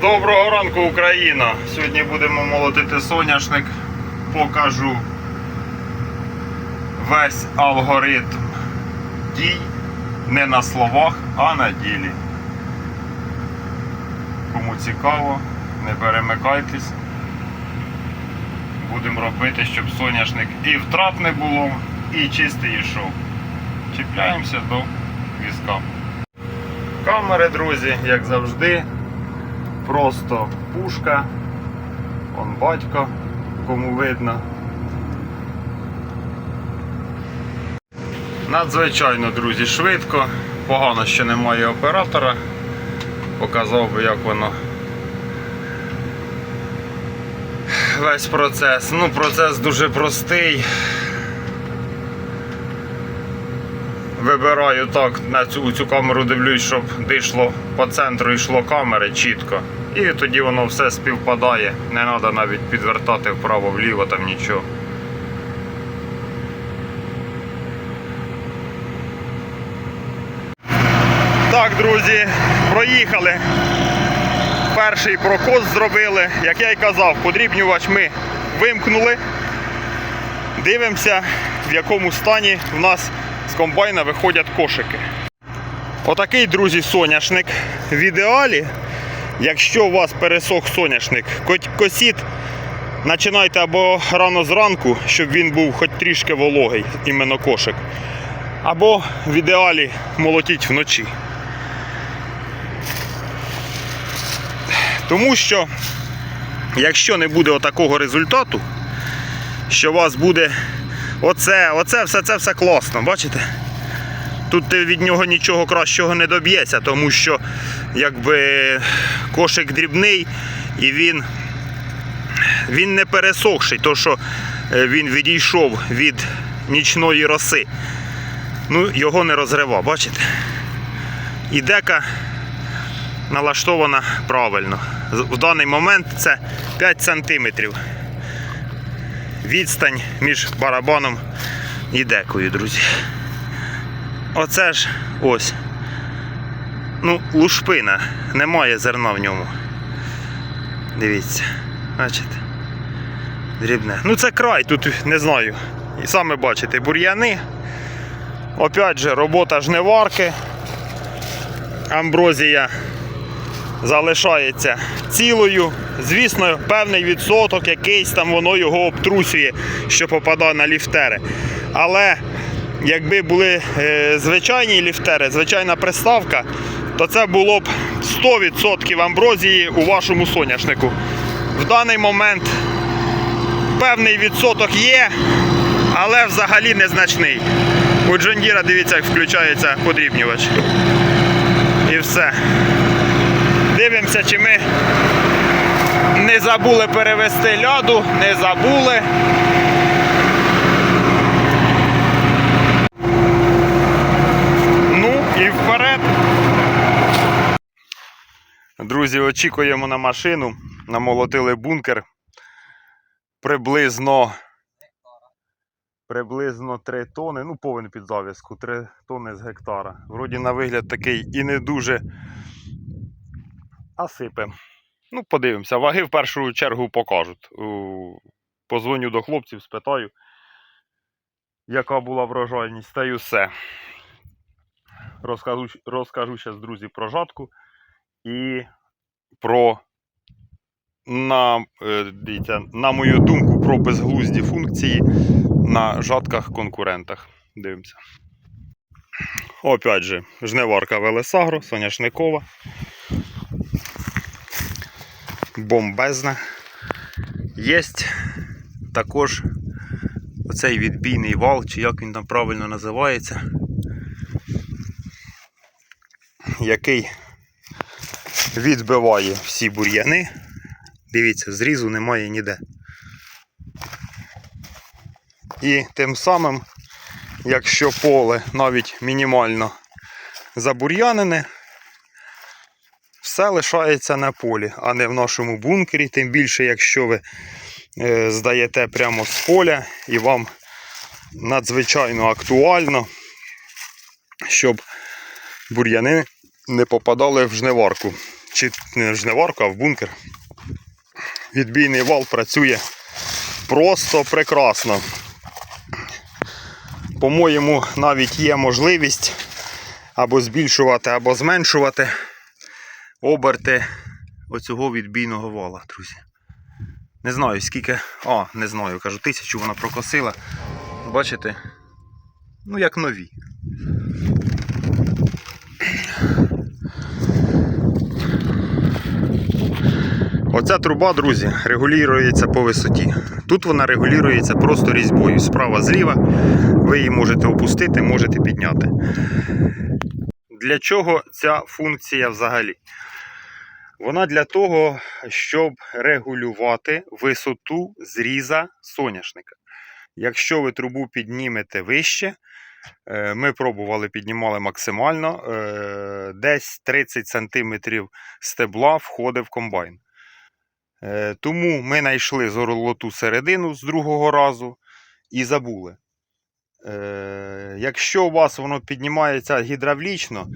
Доброго ранку, Україна! Сьогодні будемо молотити соняшник. Покажу весь алгоритм дій не на словах, а на ділі. Кому цікаво, не перемикайтесь. Будемо робити, щоб соняшник і втрат не було, і чистий йшов. Чіпляємося до візка. Камери, друзі, як завжди. Просто пушка. Он батько, кому видно. Надзвичайно, друзі, швидко. Погано, що немає оператора. Показав би, як воно. Весь процес. Ну, процес дуже простий. Вибираю так, на цю, цю камеру дивлюсь, щоб дійшло по центру йшло камери чітко. І тоді воно все співпадає. Не треба навіть підвертати вправо-вліво там нічого. Так, друзі, проїхали. Перший прокос зробили. Як я й казав, подрібнювач ми вимкнули. Дивимося, в якому стані в нас з комбайна виходять кошики. Отакий, друзі, соняшник. В ідеалі, якщо у вас пересох соняшник, ко- косіть, починайте або рано зранку, щоб він був хоч трішки вологий, іменно кошик. Або в ідеалі молотіть вночі. Тому що, якщо не буде отакого результату, що у вас буде оце, оце, все це все класно, бачите? Тут ти від нього нічого кращого не доб'ється, тому що якби кошик дрібний і він, він не пересохший, то що е, він відійшов від нічної роси. Ну, його не розрива, бачите? І дека налаштована правильно. В даний момент це 5 сантиметрів. Відстань між барабаном і декою, друзі. Оце ж ось. Ну, лушпина. Немає зерна в ньому. Дивіться. Бачите? Дрібне. Ну це край, тут не знаю. І саме бачите, бур'яни. Опять же, робота жниварки. Амброзія залишається цілою. Звісно, певний відсоток, якийсь там воно його обтрусює, що попадає на ліфтери. Але якби були е, звичайні ліфтери, звичайна приставка, то це було б 100% амброзії у вашому соняшнику. В даний момент певний відсоток є, але взагалі незначний. У Джондіра, дивіться, як включається подрібнювач. І все. Дивимося, чи ми не забули перевести ляду, не забули. Ну і вперед. Друзі, очікуємо на машину. Намолотили бункер. Приблизно. Приблизно 3 тони, ну повен під зав'язку, 3 тони з гектара. Вроді на вигляд такий і не дуже а сипе. Ну, подивимося. Ваги в першу чергу покажуть. Позвоню до хлопців, спитаю, яка була врожайність, та й усе. Розкажу, розкажу зараз, друзі, про жатку і про, на, е, дивіться, на мою думку, про безглузді функції на жатках-конкурентах. Дивимося. Опять же, жневарка Велесагро, соняшникова бомбезна. Є також оцей відбійний вал, чи як він там правильно називається, який відбиває всі бур'яни. Дивіться, зрізу немає ніде. І тим самим, якщо поле навіть мінімально забур'янене, все лишається на полі, а не в нашому бункері. Тим більше, якщо ви е, здаєте прямо з поля і вам надзвичайно актуально, щоб бур'яни не попадали в жниварку. Чи не жниварку, а в бункер. Відбійний вал працює просто прекрасно. По-моєму, навіть є можливість або збільшувати, або зменшувати оберти оцього відбійного вала, друзі. Не знаю скільки. А, не знаю, кажу, тисячу вона прокосила. Бачите? Ну, як нові. Оця труба, друзі, регулюється по висоті. Тут вона регулюється просто різьбою. Справа зліва. Ви її можете опустити, можете підняти. Для чого ця функція взагалі? Вона для того, щоб регулювати висоту зріза соняшника. Якщо ви трубу піднімете вище, е, ми пробували, піднімали максимально, е, десь 30 см стебла входить в комбайн. Е, Тому ми знайшли золоту середину з другого разу і забули. Е, Якщо у вас воно піднімається гідравлічно,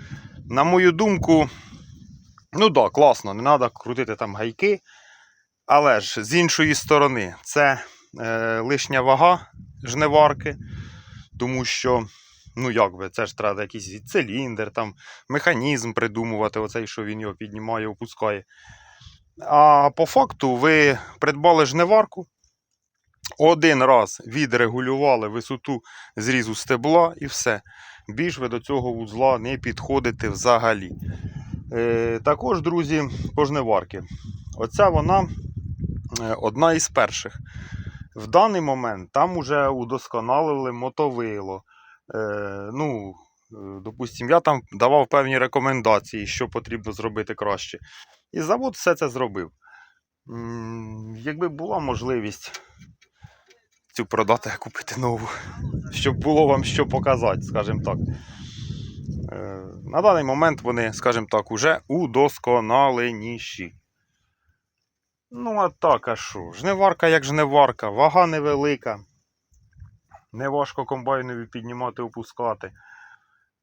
на мою думку, ну да, класно, не треба крутити там гайки. Але ж з іншої сторони, це е, лишня вага жниварки, тому що, ну як би, це ж треба якийсь циліндр, там, механізм придумувати, оцей, що він його піднімає, опускає. А по факту ви придбали жниварку, один раз відрегулювали висоту зрізу стебла і все. Більш ви до цього вузла не підходите взагалі. Е, також, друзі, по жниварки. Оця вона е, одна із перших. В даний момент там вже удосконалили мотовило. Е, ну, допустим, я там давав певні рекомендації, що потрібно зробити краще. І завод все це зробив. Якби була можливість цю продати, купити нову, щоб було вам що показати, скажімо так. Е, На даний момент вони, скажімо так, уже удосконаленіші. Ну, а так, а що? Жниварка як жниварка, вага невелика. Не важко комбайнові піднімати, опускати.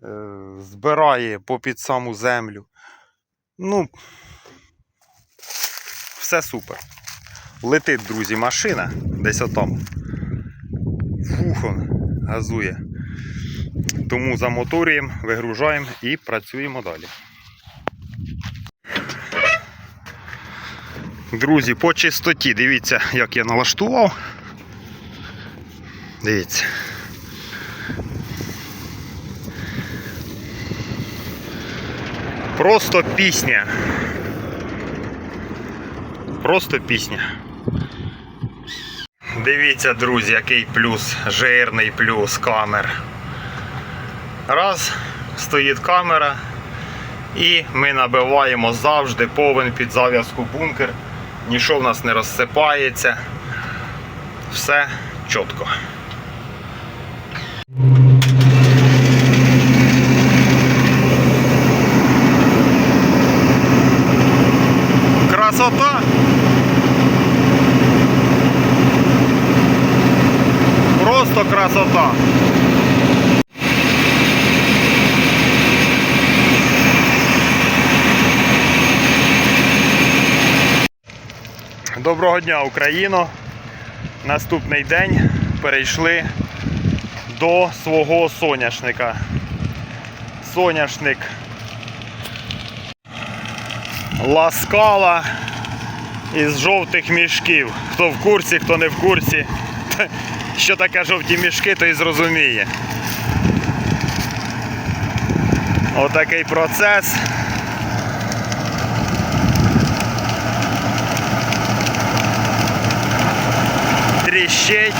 Е, збирає попід саму землю. Ну, все супер. Летить, друзі, машина десь отам. Фухом газує. Тому замоторюємо, вигружаємо і працюємо далі. Друзі, по чистоті, дивіться, як я налаштував. Дивіться. Просто пісня. Просто пісня. Дивіться, друзі, який плюс, жирний плюс камер. Раз, стоїть камера, і ми набиваємо завжди повен під зав'язку бункер. Нічого в нас не розсипається. Все чітко. Красота! Просто красота! Доброго дня, Україно! Наступний день перейшли до свого соняшника. Соняшник ласкала із жовтих мішків. Хто в курсі, хто не в курсі. Що таке жовті мішки, той зрозуміє. Отакий процес. Тріщить.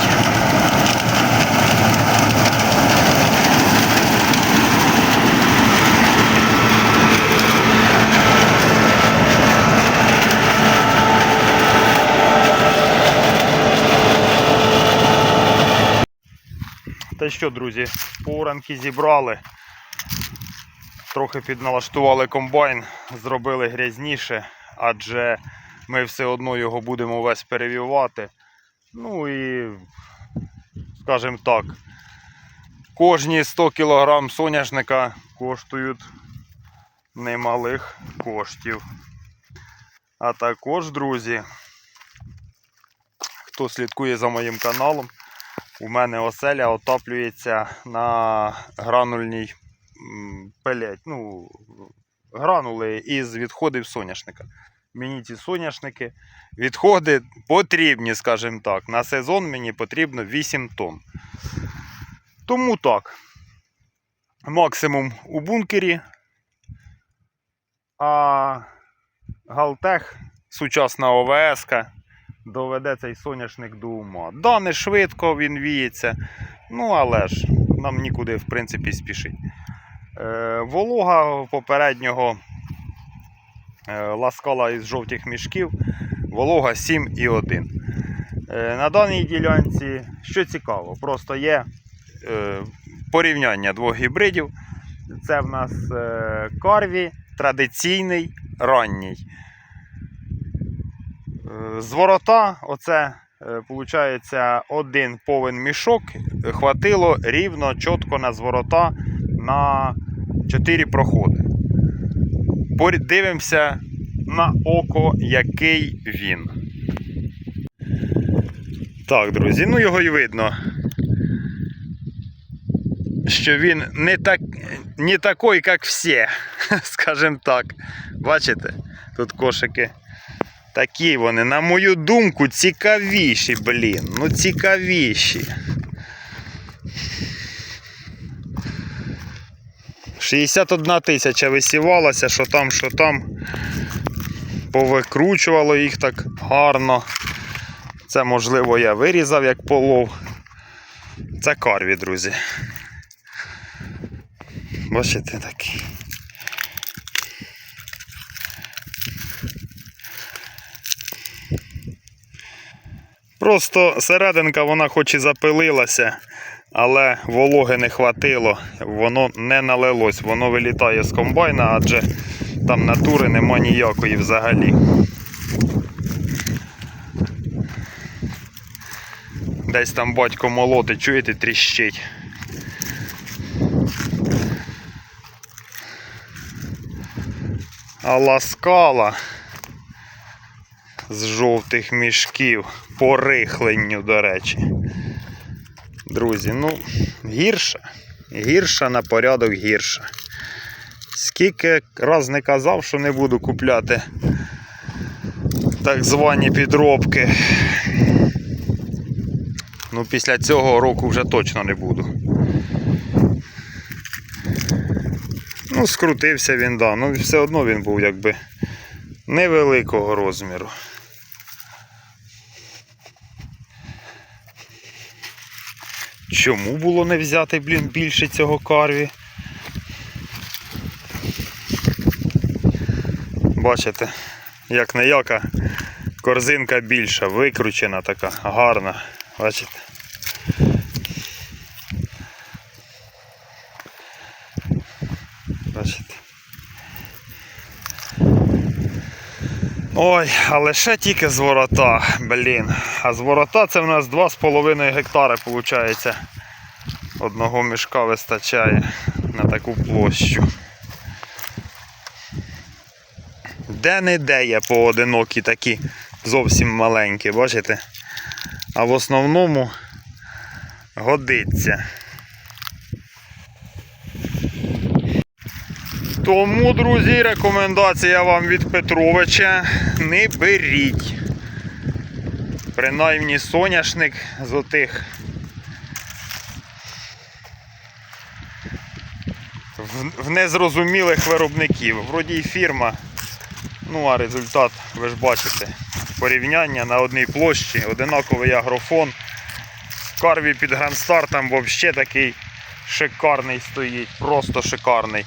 Та що, друзі, поранки зібрали. Трохи підналаштували комбайн, зробили грязніше, адже ми все одно його будемо весь перевівати. Ну і, скажімо так, кожні 100 кг соняшника коштують немалих коштів. А також, друзі, хто слідкує за моїм каналом, у мене оселя отоплюється на гранульній м, пелеті, ну, гранули із відходів соняшника. Мені ці соняшники відходи потрібні, скажімо так. На сезон мені потрібно 8 тонн. Тому так. Максимум у бункері. А Галтех, сучасна ОВС, доведе цей соняшник до ума. Да, не швидко він віється, ну але ж нам нікуди, в принципі, спішить. Е, волога попереднього е, ласкала із жовтих мішків, волога 7,1. Е, на даній ділянці, що цікаво, просто є е, порівняння двох гібридів. Це в нас е, карві традиційний ранній. Е, З ворота, оце, виходить, один повен мішок хватило рівно чітко на зворота на 4 проходи. Дивимося на око, який він. Так, друзі, ну його і видно. Що він не, так, не такий, як всі, скажімо так. Бачите? Тут кошики такі вони, на мою думку, цікавіші, блін. Ну цікавіші. 61 тисяча висівалася, що там, що там. Повикручувало їх так гарно. Це, можливо, я вирізав як полов. Це карві, друзі. Бачите такий. Просто серединка вона хоч і запилилася, але вологи не хватило, воно не налилось, воно вилітає з комбайна, адже там натури нема ніякої взагалі. Десь там батько молотить, чуєте, тріщить. А ласкала з жовтих мішків по рихленню, до речі. Друзі, ну, гірша. Гірша на порядок гірша. Скільки раз не казав, що не буду купляти так звані підробки. Ну, після цього року вже точно не буду. Ну, скрутився він, да. Ну, все одно він був якби невеликого розміру. Чому було не взяти, блін, більше цього карві? Бачите, як не яка, корзинка більша, викручена така, гарна. Бачите? Ой, але ще тільки з ворота, блін. А з ворота це в нас 2,5 гектари виходить. Одного мішка вистачає на таку площу. Де-не-де є поодинокі такі зовсім маленькі, бачите? А в основному годиться. Тому, друзі, рекомендація вам від Петровича не беріть. Принаймні соняшник з отих в, незрозумілих виробників. Вроді й фірма. Ну, а результат, ви ж бачите, порівняння на одній площі, одинаковий агрофон. Карві під грандстартом взагалі такий шикарний стоїть, просто шикарний.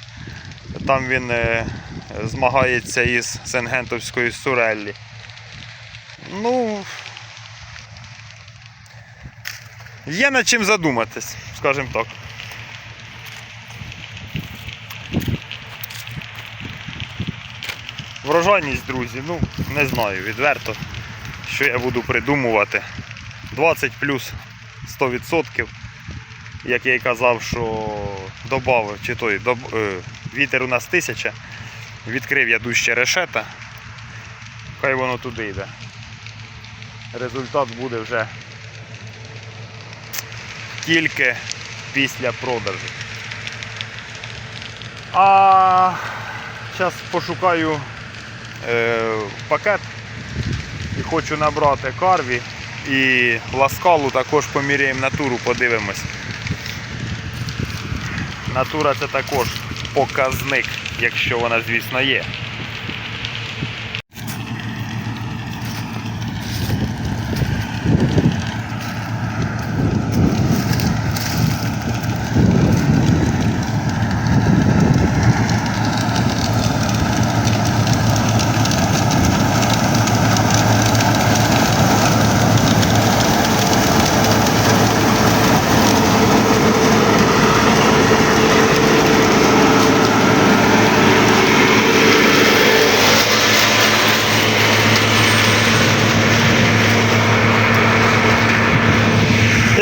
Там він е, змагається із Сенгентовською Суреллі. Ну. Є над чим задуматись, скажімо так. Врожайність, друзі, ну, не знаю відверто, що я буду придумувати. 20 плюс 100%. Як я і казав, що додав, чи той доб- е, вітер у нас 1000. Відкрив я дужче решета. хай воно туди йде. Результат буде вже тільки після продажу. А зараз пошукаю е, пакет і хочу набрати карві і ласкалу також поміряємо натуру, подивимось. Натура це також показник, якщо вона, звісно, є.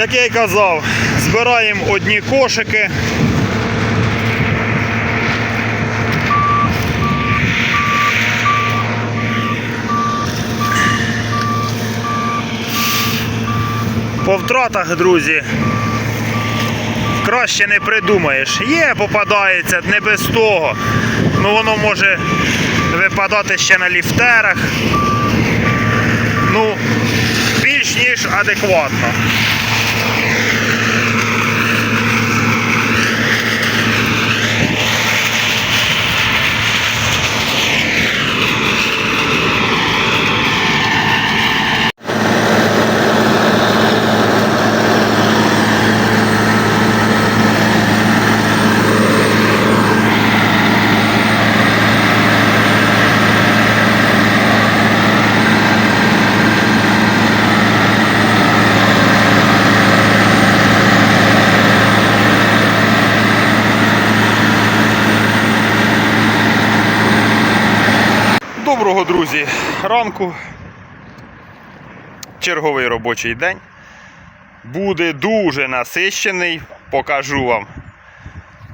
Як я й казав, збираємо одні кошики. По втратах, друзі, краще не придумаєш. Є, попадається, не без того. Ну воно може випадати ще на ліфтерах. Ну, більш ніж адекватно. Доброго, друзі, ранку. Черговий робочий день. Буде дуже насищений. Покажу вам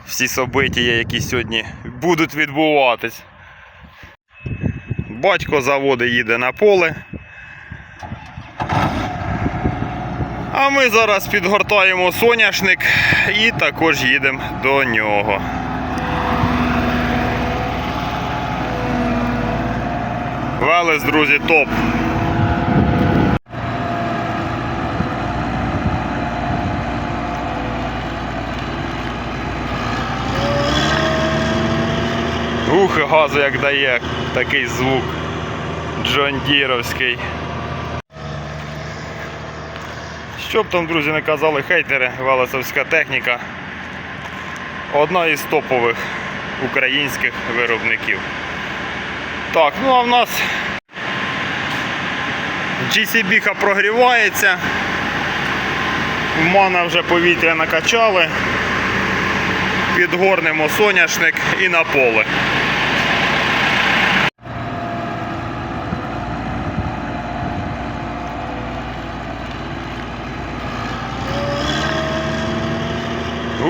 всі события, які сьогодні будуть відбуватись. Батько заводи їде на поле. А ми зараз підгортаємо соняшник і також їдемо до нього. Велес, друзі, топ. Ух, газу як дає такий звук Джондіровський. Що б там, друзі, не казали хейтери, велесовська техніка. Одна із топових українських виробників. Так, ну а в нас GCB прогрівається. В мене вже повітря накачали. Підгорнемо соняшник і на поле.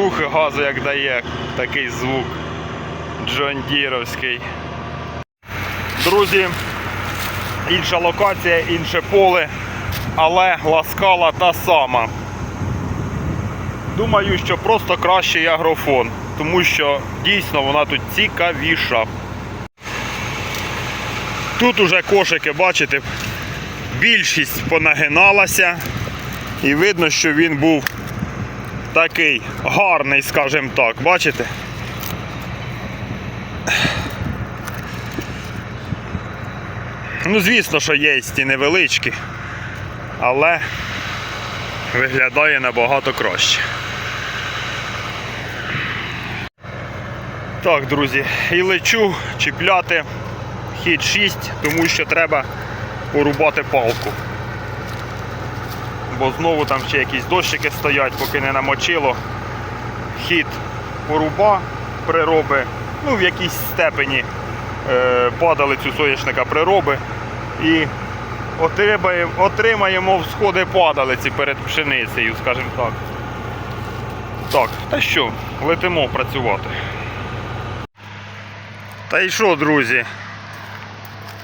Ух, газу як дає такий звук Джондіровський. Друзі, інша локація, інше поле, але ласкала та сама. Думаю, що просто кращий агрофон, тому що дійсно вона тут цікавіша. Тут уже кошики, бачите, більшість понагиналася і видно, що він був такий гарний, скажімо так, бачите? Ну, звісно, що є і невеличкі, але виглядає набагато краще. Так, друзі, і лечу чіпляти хід 6, тому що треба порубати палку. Бо знову там ще якісь дощики стоять, поки не намочило. Хід поруба прироби, ну в якійсь степені е, падалицю соняшника прироби і отримаємо, отримаємо всходи падалиці перед пшеницею, скажімо так. Так, та що, летимо працювати. Та й що, друзі?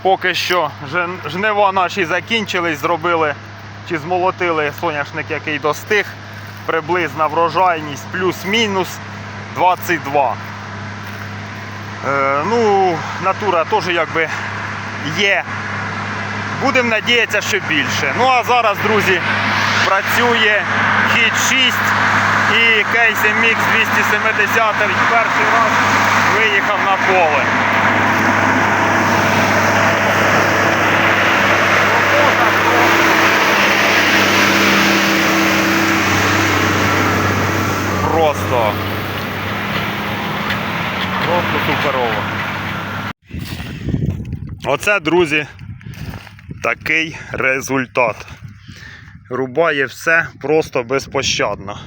Поки що жнива наші закінчились, зробили чи змолотили соняшник, який достиг. Приблизна врожайність плюс-мінус 22. Е, ну, натура теж якби є. Будемо надіятися, що більше. Ну а зараз, друзі, працює хід 6 і кейс MX 270 перший раз виїхав на поле. Просто. Просто суперово. Оце, друзі, такий результат. Рубає все просто безпощадно.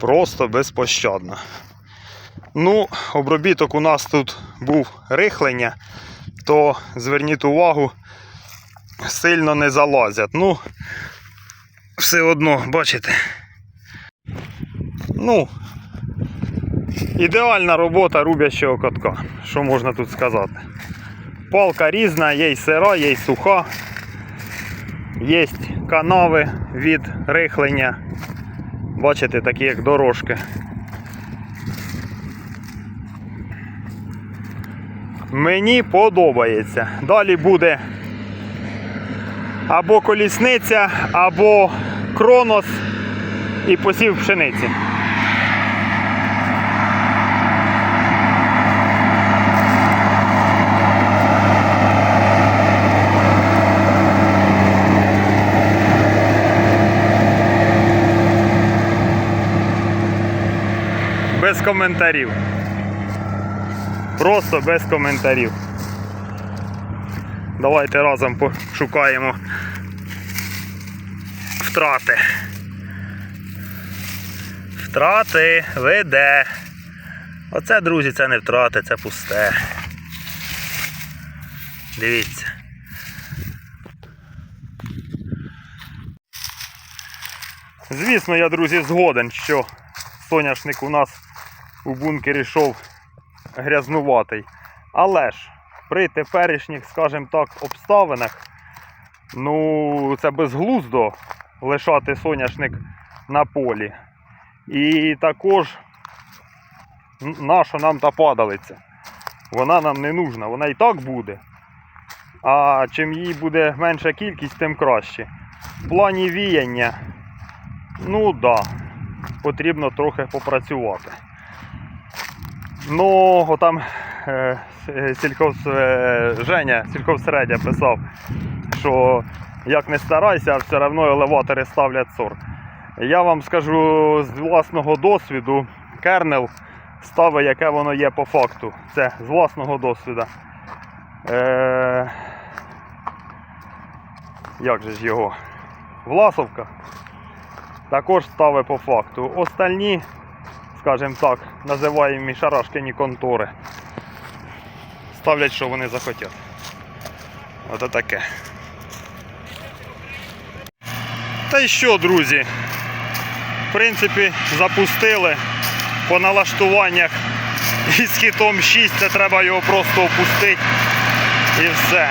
Просто безпощадно. Ну, обробіток у нас тут був рихлення, то зверніть увагу, сильно не залазять. Ну, все одно, бачите. Ну, ідеальна робота рубящого катка. Що можна тут сказати? Палка різна, є й сира, є й суха. Є канави від рихлення. Бачите, такі як дорожки. Мені подобається. Далі буде або колісниця, або кронос і посів пшениці. Без коментарів. Просто без коментарів. Давайте разом пошукаємо втрати. Втрати веде. Оце, друзі, це не втрати, це пусте. Дивіться. Звісно, я, друзі, згоден, що соняшник у нас у бункері йшов грязнуватий. Але ж при теперішніх, скажімо так, обставинах, ну, це безглуздо лишати соняшник на полі. І також наша нам та падалиця. Вона нам не нужна, вона і так буде. А чим її буде менша кількість, тим краще. В плані віяння, ну так, да, потрібно трохи попрацювати. Ну, отам е, с- сільхоз, е, Женя, сільхозсередя писав, що як не старайся, все одно елеватори ставлять сор. Я вам скажу з власного досвіду, кернел ставить, яке воно є по факту. Це з власного досвіду. Е, як же ж його? Власовка також ставить по факту. Остальні, скажімо так, називаємо шарашкині контори. Ставлять, що вони захотять. Ото таке. Та й що, друзі? В принципі, запустили по налаштуваннях із хітом 6, це треба його просто опустити і все.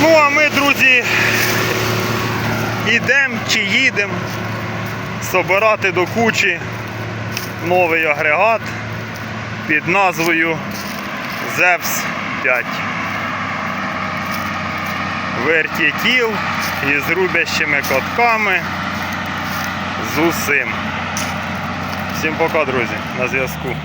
Ну, а ми, друзі, ідемо чи їдемо собирати до кучі новий агрегат під назвою ZEPS 5. Вертітіл із рубящими котками з усим. Всім пока, друзі, на зв'язку.